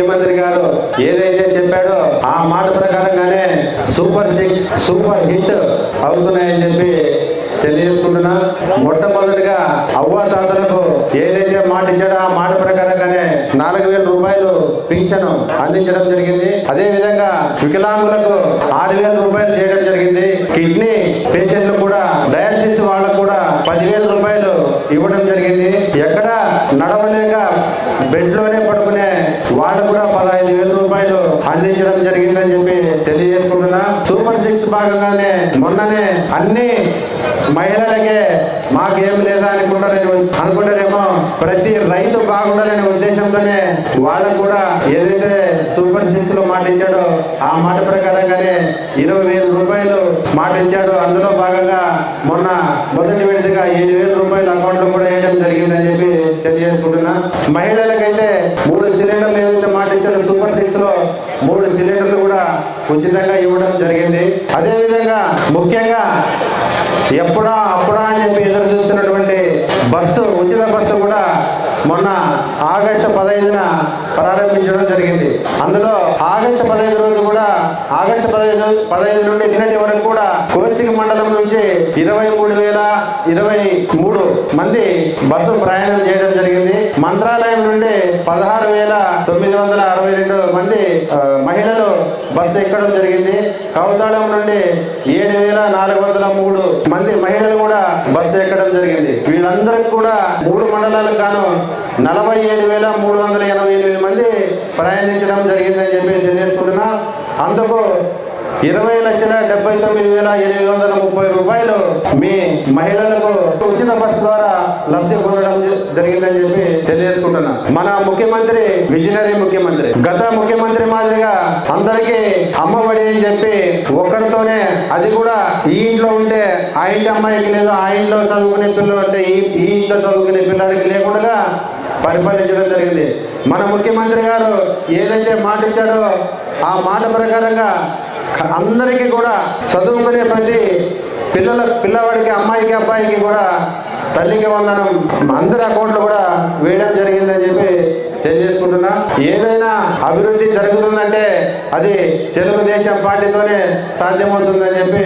ముఖ్యమంత్రి గారు ఏదైతే చెప్పాడో ఆ మాట ప్రకారంగానే సూపర్ సిక్స్ సూపర్ హిట్ అవుతున్నాయని చెప్పి తెలియజేసుకుంటున్నా. మొట్టమొదటిగా అవ్వాతాతలకు ఏదైతే మాట ఇచ్చాడో ఆ మాట ప్రకారంగానే నాలుగు వేల రూపాయలు పింఛన్ అందించడం జరిగింది. అదే విధంగా వికలాంగులకు ఆరు వేల రూపాయలు చేయడం జరిగింది. కిడ్నీ పేషెంట్లు కూడా డయాలసిస్ వాళ్ళకు కూడా పదివేల రూపాయలు ఇవ్వడం జరిగింది ఎక్కడ నడవలేక బెడ్లోనే పడుకునే వాళ్ళు కూడా పదహైదు వేల రూపాయలు అందించడం జరిగిందని చెప్పి తెలియజేసుకుంటున్నా సూపర్ సిక్స్ భాగంగానే అన్ని మహిళలకే మాకేం లేదా అనుకుంటారని అనుకుంటారేమో ప్రతి రైతు బాగుండాలనే ఉద్దేశంతోనే వాళ్ళకు కూడా ఏదైతే సూపర్ సిక్స్లో మాట ఇచ్చాడో ఆ మాట ప్రకారంగానే ఇరవై వేల రూపాయలు మాట ఇచ్చాడు. అందులో భాగంగా మొన్న మొదటి విడతగా ఏడు వేల రూపాయలు అకౌంట్లో కూడా వేయడం జరిగిందని చెప్పి తెలియజేసుకుంటున్నా. మహిళలకైతే మూడు సిలిండర్లు ఏదైతే మాట ఇచ్చాడో సూపర్ సిక్స్లో ఉచితంగా ఇవ్వడం జరిగింది. అదేవిధంగా ముఖ్యంగా ఎప్పుడా అప్పుడా అని చెప్పి ఎదురు చూస్తున్నటువంటి బస్సు ఉచిత బస్సు కూడా మొన్న ఆగస్టు పదహైదున ప్రారంభించడం జరిగింది. అందులో ఆగస్టు పదహైదు రోజు కూడా ఆగస్టు పదహైదు పదహైదు నుండి నిన్నటి వరకు కూడా కోసిక మండలం నుంచి ఇరవై మూడు వేల ఇరవై మూడు మంది బస్సు ప్రయాణం చేయడం జరిగింది. మంత్రాలయం నుండి పదహారు వేల తొమ్మిది వందల అరవై రెండు మంది మహిళలు బస్సు ఎక్కడం జరిగింది. కౌతాళం నుండి ఏడు వేల నాలుగు వందల మూడు మంది మహిళలు కూడా బస్సు ఎక్కడం జరిగింది. వీళ్ళందరికి కూడా మూడు మండలాలకు గాను నలభై ఏడు వేల మూడు వందల ఎనభై ఎనిమిది మంది ప్రయాణించడం జరిగిందని చెప్పి తెలియజేసుకుంటున్నా. అందుకు ఇరవై లక్షల డెబ్బై తొమ్మిది వేల ఎనిమిది వందల ముప్పై రూపాయలు మీ మహిళలకు ఉచిత బస్సు ద్వారా లబ్ధి పొందడం జ- జరిగిందని చెప్పి తెలియజేసుకుంటున్నా. మన ముఖ్యమంత్రి విజనరీ ముఖ్యమంత్రి గత ముఖ్యమంత్రి మా అందరికీ అమ్మఒడి అని చెప్పి ఒక్కరితోనే అది కూడా ఈ ఇంట్లో ఉంటే ఆ ఇంటి అమ్మాయికి లేదు ఆ ఇంట్లో చదువుకునే పిల్లలు అంటే ఈ ఈ ఇంట్లో చదువుకునే పిల్లడికి లేకుండా పరిపాలించడం జరిగింది. మన ముఖ్యమంత్రి గారు ఏదైతే మాట ఇచ్చాడో ఆ మాట ప్రకారంగా అందరికీ కూడా చదువుకునే ప్రతి పిల్లల పిల్లవాడికి అమ్మాయికి అబ్బాయికి కూడా తల్లికి వందనం అందరి అకౌంట్లు కూడా వేయడం జరిగిందని చెప్పి తెలియజేసుకుంటున్నా. ఏదైనా అభివృద్ధి జరుగుతుందంటే అది తెలుగుదేశం పార్టీతోనే సాధ్యమవుతుందని చెప్పి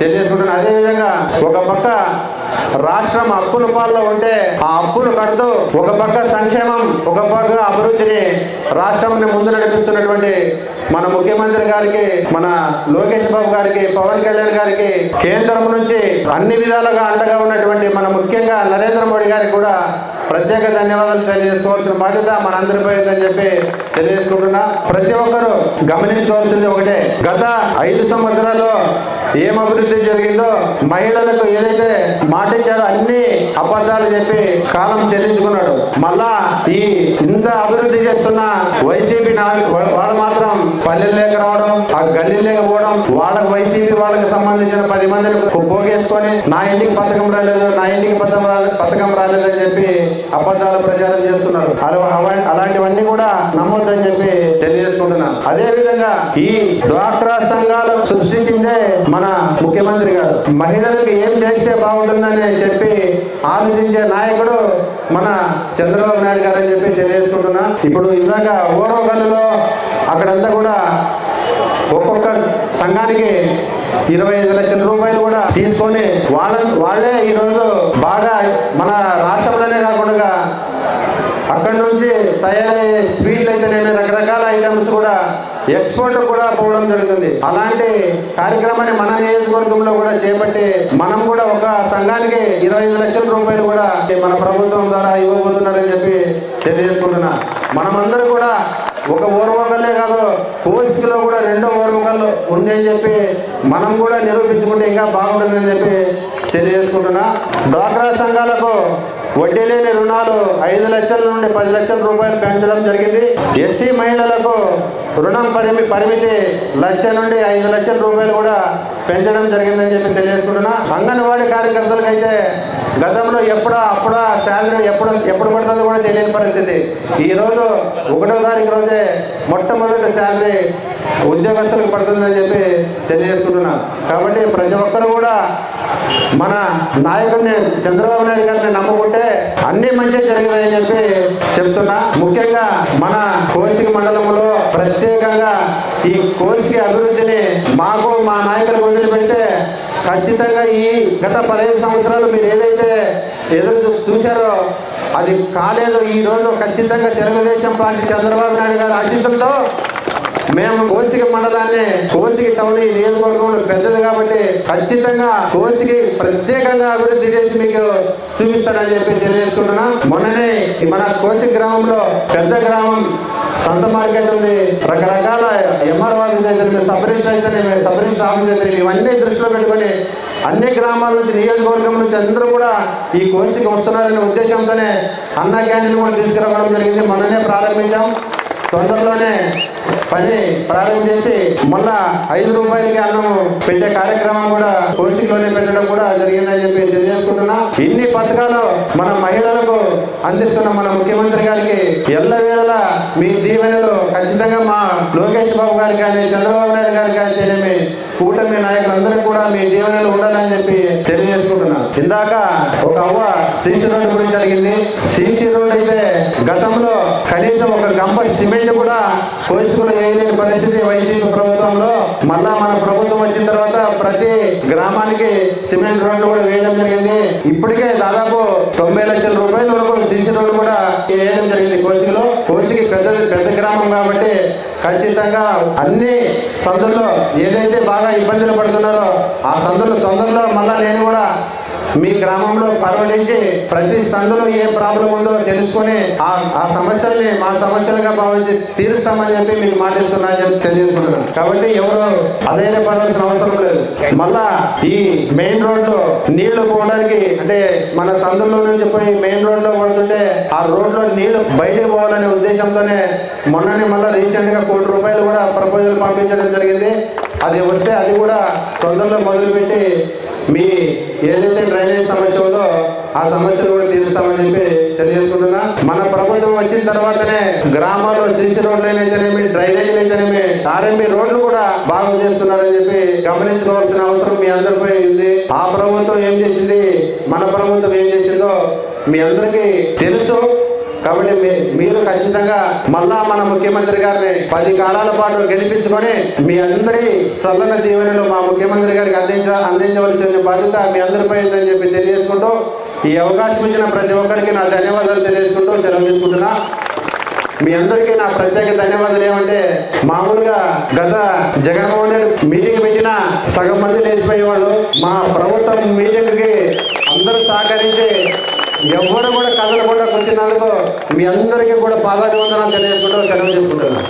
తెలియజేసుకుంటున్నా. అదేవిధంగా ఒక పక్క రాష్ట్రం అప్పుల పాల్లో ఉంటే ఆ అప్పులు కడుతూ ఒక పక్క సంక్షేమం ఒక పక్క అభివృద్ధిని రాష్ట్రాన్ని ముందు నడిపిస్తున్నటువంటి మన ముఖ్యమంత్రి గారికి మన లోకేష్ బాబు గారికి పవన్ కళ్యాణ్ గారికి కేంద్రం నుంచి అన్ని విధాలుగా అండగా ఉన్నటువంటి మన ముఖ్యంగా నరేంద్ర మోడీ గారికి కూడా ప్రత్యేక ధన్యవాదాలు తెలియజేసుకోవాల్సిన బాధ్యత మనందరిపై ఉందని చెప్పి తెలియజేసుకుంటున్నా. ప్రతి ఒక్కరూ గమనించుకోవాల్సింది ఒకటే. గత ఐదు సంవత్సరాల్లో ఏం అభివృద్ధి జరిగిందో మహిళలకు ఏదైతే మాటించాడో అన్ని అబద్ధాలు చెప్పి కాలం చెల్లించుకున్నాడు. మళ్ళా ఈ ఇంత అభివృద్ధి చేస్తున్న వైసీపీ నాయకు వాళ్ళు మాత్రం పల్లెలు లేక రావడం ఆ గల్లీ లేకపోవడం వాళ్ళకి వైసీపీ వాళ్ళకి సంబంధించిన పది మందిని పోగేసుకొని నా ఇంటికి పథకం రాలేదు నా ఇంటికి పథకం రాలేదు పథకం రాలేదని చెప్పి అబద్ధాలు ప్రచారం చేస్తున్నారు. అలాంటివన్నీ కూడా నమ్మొద్దని చెప్పి తెలియజేసుకుంటున్నాను అదే విధంగా ఈ డ్వాక్రా సంఘాలు సృష్టించిందే మన ముఖ్యమంత్రి గారు. మహిళలకు ఏం చేస్తే బాగుంటుందని చెప్పి ఆలోచించే నాయకుడు మన చంద్రబాబు నాయుడు గారు అని చెప్పి తెలియజేసుకుంటున్నా. ఇప్పుడు ఇందాక ఓరవగల్లులో అక్కడంతా కూడా ఒక్కొక్క సంఘానికి ఇరవై ఐదు లక్షల రూపాయలు కూడా తీసుకొని వాళ్ళ వాళ్ళే ఈరోజు బాగా మన రాష్ట్రంలోనే కాకుండా అక్కడి నుంచి తయారయ్యే స్వీట్లు అయితేనేమి రకరకాల ఐటమ్స్ కూడా ఎక్స్పోర్ట్ కూడా పోవడం జరుగుతుంది. అలాంటి కార్యక్రమాన్ని మన నియోజకవర్గంలో కూడా చేపట్టి మనం కూడా ఒక సంఘానికి ఇరవై ఐదు లక్షల రూపాయలు కూడా మన ప్రభుత్వం ద్వారా ఇవ్వబోతున్నారని చెప్పి తెలియజేసుకుంటున్నా. మనమందరం కూడా ఒక ఓర్వకల్లే కాదు కోసికలో కూడా రెండో ఓర్వకల్లు ఉంది అని చెప్పి మనం కూడా నిరూపించుకుంటే ఇంకా బాగుంటుందని చెప్పి తెలియజేసుకుంటున్నా. డ్వాక్రా సంఘాలకు వడ్డీ లేని రుణాలు ఐదు లక్షల నుండి పది లక్షల రూపాయలు పెంచడం జరిగింది. ఎస్సీ మహిళలకు రుణం పరిమి పరిమితి లక్ష నుండి ఐదు లక్షల రూపాయలు కూడా పెంచడం జరిగిందని చెప్పి తెలియజేసుకుంటున్నా. అంగన్వాడీ కార్యకర్తలకైతే గతంలో ఎప్పుడా అప్పుడా శాలరీ ఎప్పుడు ఎప్పుడు పడుతుందో కూడా తెలియని పరిస్థితి. ఈ రోజు ఒకటో తారీఖు రోజే మొట్టమొదటి శాలరీ ఉద్యోగస్తులకు పడుతుందని చెప్పి తెలియజేసుకుంటున్నా. కాబట్టి ప్రతి ఒక్కరు కూడా మన నాయకుడిని చంద్రబాబు నాయుడు గారిని నమ్ముకుంటే అన్ని మంచి జరిగిందని చెప్పి చెప్తున్నా. ముఖ్యంగా మన కోసిక మండలంలో ప్రత్యేకంగా ఈ కోసిక అభివృద్ధిని మాకు మా నాయకులకు వదిలిపెడితే ఖచ్చితంగా ఈ గత పదహైదు సంవత్సరాలు మీరు ఏదైతే ఎదురు చూశారో అది కాలేదు. ఈ రోజు ఖచ్చితంగా తెలుగుదేశం పార్టీ చంద్రబాబు నాయుడు గారి ఆశీస్సులతో మేము కోసిక మండలాన్ని కోసిక టౌన్ ఈ నియోజకవర్గంలో పెద్దది ఖచ్చితంగా కోసికి ప్రత్యేకంగా అభివృద్ధి చేసి మీకు చూపిస్తానని చెప్పి తెలియజేసుకుంటున్నా. మొన్ననే మన కోసి గ్రామంలో పెద్ద గ్రామం సొంత మార్కెట్ ఉంది. రకరకాల ఎంఆర్ ఆఫీస్ అయితే సబ్ రిజిస్టర్ అయితే సబ్ రిజిస్టర్ ఆఫీస్ అయితే ఇవన్నీ దృష్టిలో పెట్టుకొని అన్ని గ్రామాల నుంచి నియోజకవర్గం నుంచి అందరూ కూడా ఈ కోర్సుకి వస్తున్నారనే ఉద్దేశంతోనే అన్న క్యాంటీన్ కూడా తీసుకురావడం జరిగింది. మొన్ననే ప్రారంభించాం. తొందరలోనే పని ప్రారంభం చేసి మొన్న ఐదు రూపాయలకి అన్నం పెట్టే కార్యక్రమం కూడా కోర్సులోనే పెట్టడం కూడా జరిగిందని చెప్పి తెలియజేసుకుంటున్నా ఇన్ని పథకాలు మన మహిళలకు అందిస్తున్న మన ముఖ్యమంత్రి గారికి ఎల్లవేళ మీ దీవెనలు ఖచ్చితంగా మా లోకేష్ బాబు గారు కానీ చంద్రబాబు నాయుడు గారు కానీ తెలియమి కూటమి నాయకులందరికీ కూడా మీ దీవెనలు ఉండాలని చెప్పి తెలియజేసుకుంటున్నాను. ఇందాక ఒక అవ్వ సీసీ రోడ్డు గురించి జరిగింది సీసీ రోడ్ అయితే గతంలో కనీసం ఒక గంప సిమెంట్ కూడా కోసుకుని వేయలేని పరిస్థితి వైసీపీ ప్రభుత్వంలో. మళ్ళా మన ప్రభుత్వం వచ్చిన తర్వాత ప్రతి గ్రామానికి సిమెంట్ రోడ్లు కూడా వేయడం జరిగింది. ఇప్పటికే దాదాపు తొంభై లక్షల రూపాయల వరకు సీసీ రోడ్లు కూడా వేయడం జరిగింది కోసికలో కోసికి పెద్ద పెద్ద గ్రామం కాబట్టి ఖచ్చితంగా అన్ని సందుల్లో ఏదైతే బాగా ఇబ్బందులు పడుతున్నారో ఆ సందులు తొందరలో మళ్ళా నేను కూడా మీ గ్రామంలో పర్వటించి ప్రతి సందులో ఏ ప్రాబ్లం ఉందో తెలుసుకొని ఆ ఆ సమస్యల్ని మా సమస్యలుగా భావించి తీరుస్తామని చెప్పి మీకు మాటిస్తున్నా చెప్పి తెలియజేసుకుంటున్నాను. కాబట్టి ఎవరు అదైనా పడాల్సిన అవసరం లేదు. మళ్ళా ఈ మెయిన్ రోడ్డు నీళ్ళు పోవడానికి అంటే మన సందుల్లో నుంచి పోయి మెయిన్ రోడ్లో పడుతుంటే ఆ రోడ్లో నీళ్ళు బయటకు పోవాలనే ఉద్దేశంతోనే మొన్ననే మళ్ళీ రీసెంట్గా కోటి రూపాయలు కూడా ప్రపోజల్ పంపించడం జరిగింది. అది వస్తే అది కూడా తొందరలో మొదలుపెట్టి మీ ఏదైతే డ్రైనేజ్ సమస్య ఉందో ఆ సమస్యలు కూడా తీరుస్తామని చెప్పి తెలియజేసుకుంటున్నా. మన ప్రభుత్వం వచ్చిన తర్వాతనే గ్రామాల్లో సీసీ రోడ్లు అయితేనేమి డ్రైనేజ్ అయితేనేమి ఆర్ఎంబి రోడ్లు కూడా బాగు చేస్తున్నారని చెప్పి గమనించుకోవాల్సిన అవసరం మీ అందరిపై ఉంది. ఆ ప్రభుత్వం ఏం చేసింది? మన ప్రభుత్వం ఏం చేసిందో మీ అందరికీ తెలుసు. కాబట్టి మీ- మీరు ఖచ్చితంగా మళ్ళా మన ముఖ్యమంత్రి గారిని పది కాలాల పాటు గెలిపించుకొని మీ అందరి సల్లన దీవెనలు మా ముఖ్యమంత్రి గారికి అందించ అందించవలసిన బాధ్యత మీ అందరిపై ఉందని చెప్పి తెలియజేసుకుంటూ ఈ అవకాశం ఇచ్చిన ప్రతి ఒక్కరికి నా ధన్యవాదాలు తెలియజేసుకుంటూ సెలవు తీసుకుంటున్నా. మీ అందరికీ నా ప్రత్యేక ధన్యవాదాలు ఏమంటే మామూలుగా గత జగన్మోహన్ రెడ్డి మీటింగ్ పెట్టిన సగం మంది లేచిపోయేవాళ్ళు. మా ప్రభుత్వం మీటింగ్కి అందరూ సహకరించి ఎవరు కూడా కదలకుండా కూర్చున్నందుకు మీ అందరికీ కూడా పాదాభివందనాలు తెలియజేసుకుంటూ సెలవు చెప్పుకుంటున్నాను.